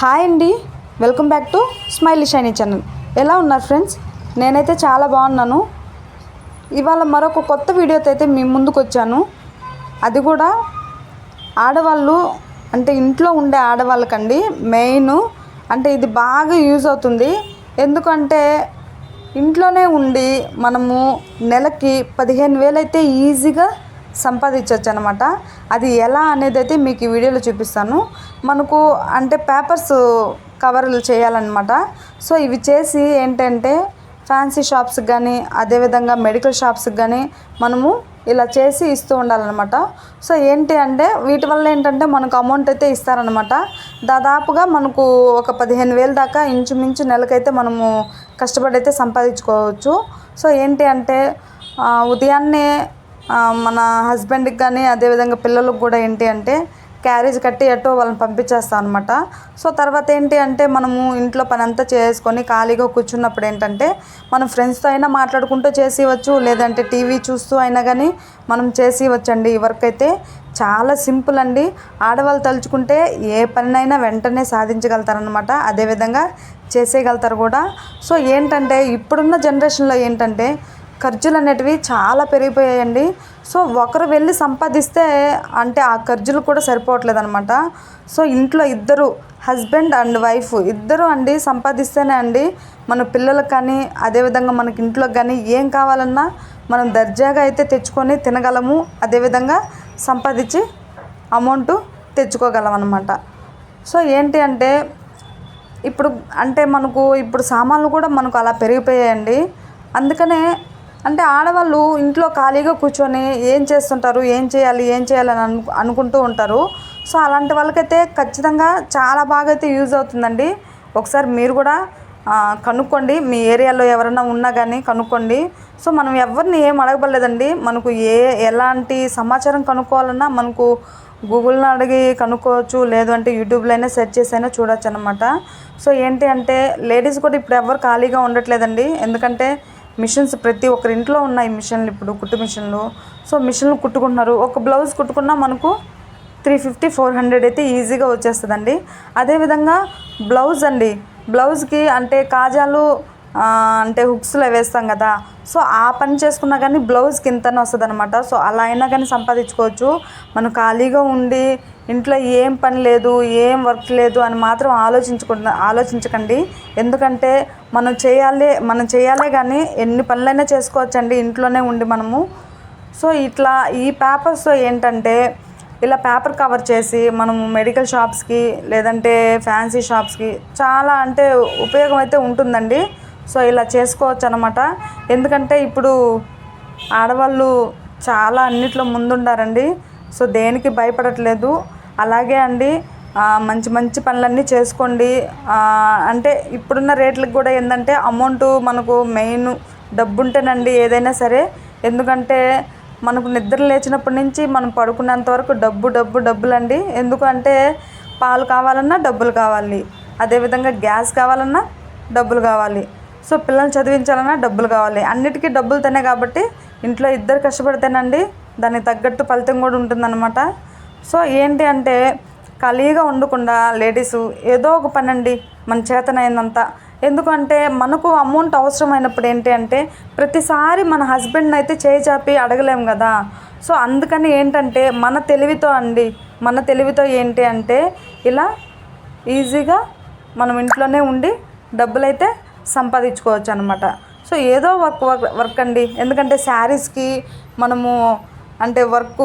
Hi అండి. Welcome back to Smiley Shiny channel. ఎలా ఉన్నారు ఫ్రెండ్స్? నేనైతే చాలా బాగున్నాను. ఇవాళ మరొక కొత్త వీడియోతో అయితే మీ ముందుకు వచ్చాను. అది కూడా ఆడవాళ్ళు అంటే ఇంట్లో ఉండే ఆడవాళ్ళకండి మెయిన్ అంటే ఇది బాగా యూజ్ అవుతుంది. ఎందుకంటే ఇంట్లోనే ఉండి మనము నెలకి పదిహేను వేలు అయితే ఈజీగా సంపాదించవచ్చు అనమాట అది ఎలా అనేది అయితే మీకు ఈ వీడియోలో చూపిస్తాను. మనకు అంటే పేపర్స్ కవర్లు చేయాలన్నమాట. సో ఇవి చేసి ఏంటంటే ఫ్యాన్సీ షాప్స్కి కానీ అదేవిధంగా మెడికల్ షాప్స్కి కానీ మనము ఇలా చేసి ఇస్తూ ఉండాలన్నమాట. సో ఏంటి అంటే వీటి వల్ల ఏంటంటే మనకు అమౌంట్ అయితే ఇస్తారనమాట దాదాపుగా మనకు ఒక పదిహేను వేలు దాకా ఇంచుమించు నెలకైతే మనము కష్టపడి అయితే సంపాదించుకోవచ్చు. సో ఏంటి అంటే ఉదయాన్నే మన హస్బెండ్కి కానీ అదేవిధంగా పిల్లలకు కూడా ఏంటి అంటే క్యారేజ్ కట్టి ఎటో వాళ్ళని పంపించేస్తాం అనమాట సో తర్వాత ఏంటి అంటే మనము ఇంట్లో పని అంతా చేసుకొని ఖాళీగా కూర్చున్నప్పుడు ఏంటంటే మనం ఫ్రెండ్స్తో అయినా మాట్లాడుకుంటూ చేసేవచ్చు లేదంటే టీవీ చూస్తూ అయినా కానీ మనం చేసేవచ్చండి ఈ వర్క్ అయితే చాలా సింపుల్ అండి. ఆడవాళ్ళు తలుచుకుంటే ఏ పనినైనా వెంటనే సాధించగలుగుతారనమాట అదేవిధంగా చేసేయగలుగుతారు కూడా. సో ఏంటంటే ఇప్పుడున్న జనరేషన్లో ఏంటంటే ఖర్చులు అనేటివి చాలా పెరిగిపోయాయండి. సో ఒకరు వెళ్ళి సంపాదిస్తే అంటే ఆ ఖర్చులు కూడా సరిపోవట్లేదు అనమాట సో ఇంట్లో ఇద్దరు హస్బెండ్ అండ్ వైఫ్ ఇద్దరు అండి సంపాదిస్తేనే అండి మన పిల్లలకు కానీ అదేవిధంగా మనకి ఇంట్లో కానీ ఏం కావాలన్నా మనం దర్జాగా అయితే తెచ్చుకొని తినగలము. అదేవిధంగా సంపాదించి అమౌంట్ తెచ్చుకోగలం అనమాట సో ఏంటి అంటే ఇప్పుడు అంటే మనకు ఇప్పుడు సామాన్లు కూడా మనకు అలా పెరిగిపోయాయండి. అందుకనే అంటే ఆడవాళ్ళు ఇంట్లో ఖాళీగా కూర్చొని ఏం చేస్తుంటారు ఏం చేయాలి ఏం చేయాలని అను అనుకుంటూ ఉంటారు. సో అలాంటి వాళ్ళకైతే ఖచ్చితంగా చాలా బాగా అయితే యూజ్ అవుతుందండి. ఒకసారి మీరు కూడా కనుక్కోండి. మీ ఏరియాలో ఎవరైనా ఉన్నా కానీ కనుక్కోండి. సో మనం ఎవరిని ఏం అడగబడలేదండి. మనకు ఏ ఎలాంటి సమాచారం కనుక్కోవాలన్నా మనకు గూగుల్ని అడిగి కనుక్కోవచ్చు. లేదు అంటే యూట్యూబ్లో అయినా సెర్చ్ చేసి అయినా చూడొచ్చు అనమాట సో ఏంటి అంటే లేడీస్ కూడా ఇప్పుడు ఎవరు ఖాళీగా ఉండట్లేదండి. ఎందుకంటే మిషన్స్ ప్రతి ఒక్కరి ఇంట్లో ఉన్నాయి మిషన్లు ఇప్పుడు కుట్టు మిషన్లు. సో మిషన్లు కుట్టుకుంటున్నారు. ఒక బ్లౌజ్ కుట్టుకున్నా మనకు త్రీ ఫిఫ్టీ ఫోర్ హండ్రెడ్ అయితే ఈజీగా వచ్చేస్తుందండి. అదేవిధంగా బ్లౌజ్ అండి బ్లౌజ్కి అంటే కాజాలు అంటే హుక్స్లో వేస్తాం కదా. సో ఆ పని చేసుకున్నా కానీ బ్లౌజ్కి ఇంతనే వస్తుంది అనమాట సో అలా అయినా కానీ సంపాదించుకోవచ్చు. మనం ఖాళీగా ఉండి ఇంట్లో ఏం పని లేదు ఏం వర్క్ లేదు అని మాత్రం ఆలోచించకుండా ఆలోచించకండి. ఎందుకంటే మనం చేయాలి మనం చేయాలే కానీ ఎన్ని పనులైనా చేసుకోవచ్చండి ఇంట్లోనే ఉండి మనము. సో ఇట్లా ఈ పేపర్స్ ఏంటంటే ఇలా పేపర్ కవర్ చేసి మనము మెడికల్ షాప్స్కి లేదంటే ఫ్యాన్సీ షాప్స్కి చాలా అంటే ఉపయోగం అయితే ఉంటుందండి. సో ఇలా చేసుకోవచ్చు అనమాట ఎందుకంటే ఇప్పుడు ఆడవాళ్ళు చాలా అన్నిట్లో ముందుండారండి. సో దేనికి భయపడట్లేదు. అలాగే అండి మంచి మంచి పనులన్నీ చేసుకోండి. అంటే ఇప్పుడున్న రేట్లకు కూడా ఏంటంటే అమౌంట్ మనకు మెయిన్ డబ్బు ఉంటేనండి ఏదైనా సరే. ఎందుకంటే మనకు నిద్ర లేచినప్పటి నుంచి మనం పడుకునేంత వరకు డబ్బు డబ్బు డబ్బులండి. ఎందుకంటే పాలు కావాలన్నా డబ్బులు కావాలి. అదేవిధంగా గ్యాస్ కావాలన్నా డబ్బులు కావాలి. సో పిల్లల్ని చదివించాలన్నా డబ్బులు కావాలి. అన్నిటికీ డబ్బులతోనే కాబట్టి ఇంట్లో ఇద్దరు కష్టపడితేనండి దానికి తగ్గట్టు ఫలితం కూడా ఉంటుందన్నమాట. సో ఏంటి అంటే ఖాళీగా ఉండకుండా లేడీస్ ఏదో ఒక పని అండి మన చేతనైనంత. ఎందుకంటే మనకు అమౌంట్ అవసరమైనప్పుడు ఏంటి అంటే ప్రతిసారి మన హస్బెండ్ని అయితే చేయి చాపి కదా. సో అందుకని ఏంటంటే మన తెలివితో అండి మన తెలివితో ఏంటి అంటే ఇలా ఈజీగా మనం ఇంట్లోనే ఉండి డబ్బులైతే సంపాదించుకోవచ్చు అనమాట సో ఏదో వర్క్ వర్క్ వర్క్ అండి. ఎందుకంటే శారీస్కి మనము అంటే వర్క్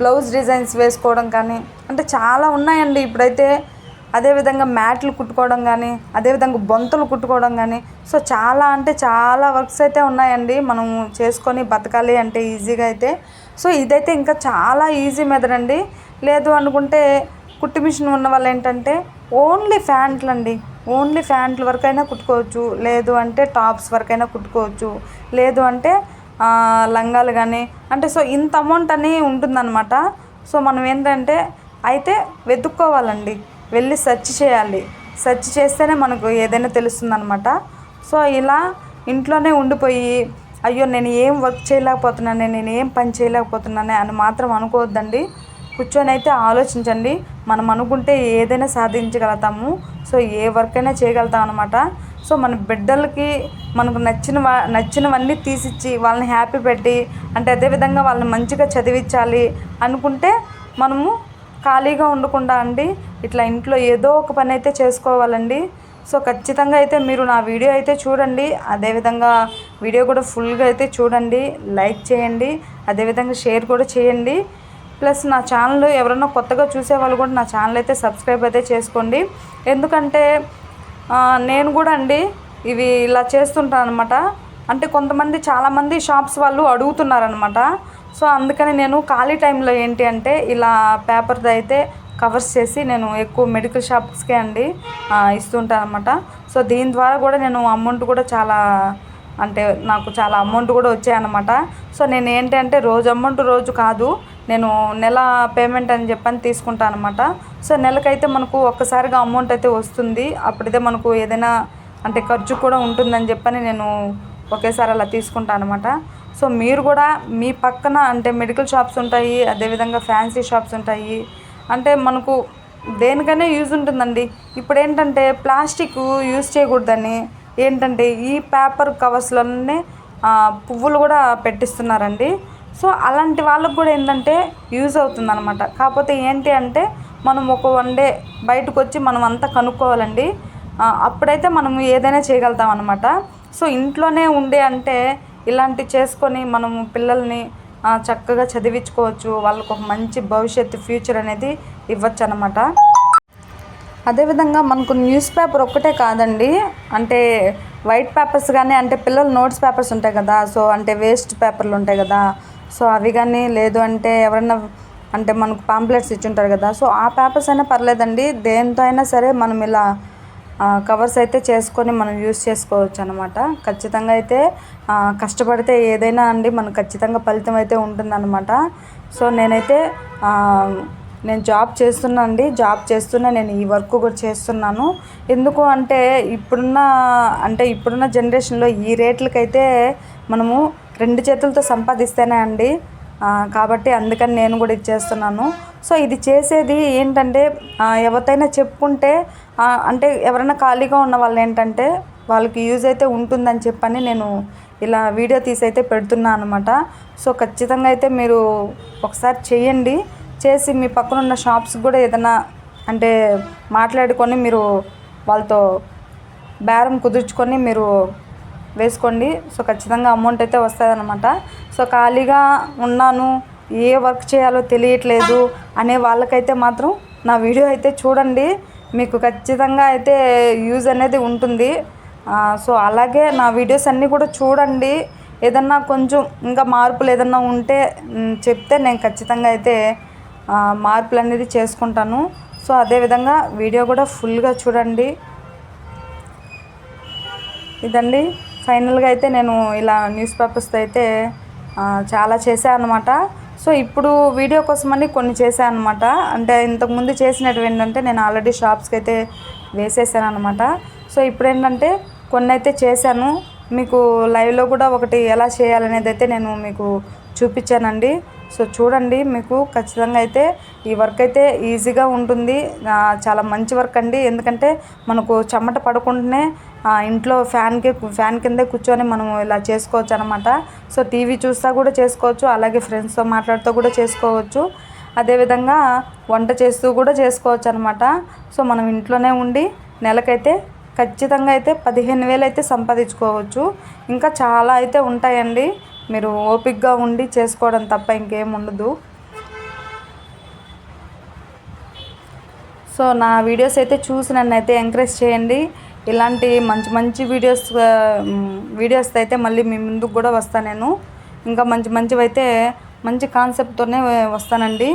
బ్లౌజ్ డిజైన్స్ వేసుకోవడం కానీ అంటే చాలా ఉన్నాయండి. ఇప్పుడైతే అదేవిధంగా మ్యాట్లు కుట్టుకోవడం కానీ అదేవిధంగా బొంతలు కుట్టుకోవడం కానీ. సో చాలా అంటే చాలా వర్క్స్ అయితే ఉన్నాయండి. మనం చేసుకొని బతకాలి అంటే ఈజీగా అయితే. సో ఇదైతే ఇంకా చాలా ఈజీ మెథడ్ అండి. లేదు అనుకుంటే కుట్టు మిషన్ ఉన్న వాళ్ళు ఏంటంటే ఓన్లీ ఫ్యాంట్లు అండి. ఓన్లీ ఫ్యాంట్ల వరకు అయినా కుట్టుకోవచ్చు. లేదు అంటే టాప్స్ వరకు అయినా కుట్టుకోవచ్చు. లేదు అంటే లంగాలు కానీ అంటే సో ఇంత అమౌంట్ అని ఉంటుందన్నమాట. సో మనం ఏంటంటే అయితే వెతుక్కోవాలండి. వెళ్ళి సెర్చ్ చేయాలి. సెర్చ్ చేస్తేనే మనకు ఏదైనా తెలుస్తుందన్నమాట. సో ఇలా ఇంట్లోనే ఉండిపోయి అయ్యో నేను ఏం వర్క్ చేయలేకపోతున్నాను నేను ఏం పని చేయలేకపోతున్నాను అని మాత్రం అనుకోవద్దండి. కూర్చొని అయితే ఆలోచించండి. మనం అనుకుంటే ఏదైనా సాధించగలుగుతాము. సో ఏ వర్క్ అయినా చేయగలుగుతాం అనమాట సో మన బిడ్డలకి మనకు నచ్చిన నచ్చినవన్నీ తీసిచ్చి వాళ్ళని హ్యాపీ పెట్టి అంటే అదేవిధంగా వాళ్ళని మంచిగా చదివించాలి అనుకుంటే మనము ఖాళీగా ఉండకుండా అండి ఇట్లా ఇంట్లో ఏదో ఒక పని అయితే చేసుకోవాలండి. సో ఖచ్చితంగా అయితే మీరు నా వీడియో అయితే చూడండి అదేవిధంగా వీడియో కూడా ఫుల్గా అయితే చూడండి లైక్ చేయండి అదేవిధంగా షేర్ కూడా చేయండి. ప్లస్ నా ఛానల్ ఎవరైనా కొత్తగా చూసే వాళ్ళు కూడా నా ఛానల్ అయితే సబ్స్క్రైబ్ అయితే చేసుకోండి. ఎందుకంటే నేను కూడా అండి ఇవి ఇలా చేస్తుంటాను అనమాట అంటే కొంతమంది చాలామంది షాప్స్ వాళ్ళు అడుగుతున్నారనమాట సో అందుకని నేను ఖాళీ టైంలో ఏంటి అంటే ఇలా పేపర్ది అయితే కవర్స్ చేసి నేను ఎక్కువ మెడికల్ షాప్స్కే అండి ఇస్తుంటాను అనమాట సో దీని ద్వారా కూడా నేను అమౌంట్ కూడా చాలా అంటే నాకు చాలా అమౌంట్ కూడా వచ్చాయన్నమాట. సో నేను ఏంటంటే రోజు అమౌంట్ రోజు కాదు నేను నెల పేమెంట్ అని చెప్పని తీసుకుంటాను అనమాట సో నెలకైతే మనకు ఒక్కసారిగా అమౌంట్ అయితే వస్తుంది. అప్పుడైతే మనకు ఏదైనా అంటే ఖర్చు కూడా ఉంటుందని చెప్పని నేను ఒకేసారి అలా తీసుకుంటాను అనమాట సో మీరు కూడా మీ పక్కన అంటే మెడికల్ షాప్స్ ఉంటాయి అదేవిధంగా ఫ్యాన్సీ షాప్స్ ఉంటాయి. అంటే మనకు దేనికైనా యూజ్ ఉంటుందండి. ఇప్పుడు ఏంటంటే ప్లాస్టిక్ యూజ్ చేయకూడదని ఏంటంటే ఈ పేపర్ కవర్స్లోనే పువ్వులు కూడా పెట్టిస్తున్నారండి. సో అలాంటి వాళ్ళకు కూడా ఏంటంటే యూజ్ అవుతుంది అనమాట కాకపోతే ఏంటి అంటే మనం ఒక వన్ డే బయటకు వచ్చి మనం అంతా కనుక్కోవాలండి. అప్పుడైతే మనం ఏదైనా చేయగలుగుతాం అనమాట సో ఇంట్లోనే ఉండే అంటే ఇలాంటివి చేసుకొని మనము పిల్లల్ని చక్కగా చదివించుకోవచ్చు. వాళ్ళకు ఒక మంచి భవిష్యత్తు ఫ్యూచర్ అనేది ఇవ్వచ్చు అనమాట అదేవిధంగా మనకు న్యూస్ పేపర్ ఒక్కటే కాదండి. అంటే వైట్ పేపర్స్ కానీ అంటే పిల్లల నోట్స్ పేపర్స్ ఉంటాయి కదా. సో అంటే వేస్ట్ పేపర్లు ఉంటాయి కదా. సో అవి కానీ లేదు అంటే ఎవరన్నా అంటే మనకు పాంప్లెట్స్ ఇచ్చుంటారు కదా సో ఆ పేపర్స్ అయినా పర్లేదండి. దేంతో అయినా సరే మనం ఇలా కవర్స్ అయితే చేసుకొని మనం యూస్ చేసుకోవచ్చు అనమాట ఖచ్చితంగా అయితే కష్టపడితే ఏదైనా అండి మనకు ఖచ్చితంగా ఫలితం అయితే ఉంటుందన్నమాట. సో నేనైతే నేను జాబ్ చేస్తున్నా అండి. జాబ్ చేస్తున్నా నేను ఈ వర్క్ కూడా చేస్తున్నాను. ఎందుకు అంటే ఇప్పుడున్న అంటే ఇప్పుడున్న జనరేషన్లో ఈ రేట్లకైతే మనము రెండు చేతులతో సంపాదిస్తేనే అండి. కాబట్టి అందుకని నేను కూడా ఇచ్చేస్తున్నాను. సో ఇది చేసేది ఏంటంటే ఎవరితైనా చెప్పుకుంటే అంటే ఎవరైనా ఖాళీగా ఉన్న వాళ్ళు ఏంటంటే వాళ్ళకి యూజ్ అయితే ఉంటుందని చెప్పని నేను ఇలా వీడియో తీసి అయితే పెడుతున్నాను అనమాట సో ఖచ్చితంగా అయితే మీరు ఒకసారి చేయండి. చేసి మీ పక్కన ఉన్న షాప్స్ కూడా ఏదైనా అంటే మాట్లాడుకొని మీరు వాళ్ళతో బేరం కుదుర్చుకొని మీరు వేసుకోండి. సో ఖచ్చితంగా అమౌంట్ అయితే వస్తుంది అనమాట సో ఖాళీగా ఉన్నాను ఏ వర్క్ చేయాలో తెలియట్లేదు అనే వాళ్ళకైతే మాత్రం నా వీడియో అయితే చూడండి. మీకు ఖచ్చితంగా అయితే యూజ్ అనేది ఉంటుంది. సో అలాగే నా వీడియోస్ అన్నీ కూడా చూడండి. ఏదన్నా కొంచెం ఇంకా మార్పులు ఏదన్నా ఉంటే చెప్తే నేను ఖచ్చితంగా అయితే మార్పులు అనేది చేసుకుంటాను. సో అదేవిధంగా వీడియో కూడా ఫుల్గా చూడండి. ఇదండి. ఫైనల్గా అయితే నేను ఇలా న్యూస్ పేపర్స్తో అయితే చాలా చేశాను అనమాట సో ఇప్పుడు వీడియో కోసమని కొన్ని చేశాను అనమాట అంటే ఇంతకుముందు చేసినవి ఏంటంటే నేను ఆల్రెడీ షాప్స్కి అయితే వేసేసాను అనమాట సో ఇప్పుడు ఏంటంటే కొన్ని అయితే చేశాను. మీకు లైవ్లో కూడా ఒకటి ఎలా చేయాలనేది అయితే నేను మీకు చూపించానండి. సో చూడండి మీకు ఖచ్చితంగా అయితే ఈ వర్క్ అయితే ఈజీగా ఉంటుంది. చాలా మంచి వర్క్ అండి. ఎందుకంటే మనకు చెమట పడకుండానే ఇంట్లో ఫ్యాన్కి ఫ్యాన్ కిందే కూర్చొని మనం ఇలా చేసుకోవచ్చు అనమాట సో టీవీ చూస్తా కూడా చేసుకోవచ్చు అలాగే ఫ్రెండ్స్తో మాట్లాడుతూ కూడా చేసుకోవచ్చు. అదేవిధంగా వంట చేస్తూ కూడా చేసుకోవచ్చు అనమాట సో మనం ఇంట్లోనే ఉండి నెలకైతే ఖచ్చితంగా అయితే పదిహేను వేలు అయితే సంపాదించుకోవచ్చు. ఇంకా చాలా అయితే ఉంటాయండి. మీరు ఓపిక్గా ఉండి చేసుకోవడం తప్ప ఇంకేం ఉండదు. సో నా వీడియోస్ అయితే చూసి నన్ను అయితే ఎంకరేజ్ చేయండి. ఇలాంటి మంచి మంచి వీడియోస్ వీడియోస్ అయితే మళ్ళీ మీ ముందుకు కూడా వస్తాను నేను. ఇంకా మంచి మంచివి అయితే మంచి కాన్సెప్ట్తోనే వస్తానండి.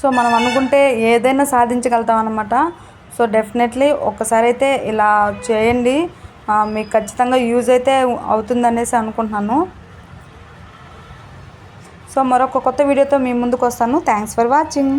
సో మనం అనుకుంటే ఏదైనా సాధించగలుగుతాం అనమాట సో డెఫినెట్లీ ఒక్కసారి అయితే ఇలా చేయండి. మీకు ఖచ్చితంగా యూజ్ అయితే అవుతుందనేసి అనుకుంటున్నాను. సో మరొక కొత్త వీడియోతో మీ ముందుకు వస్తాను. Thanks for watching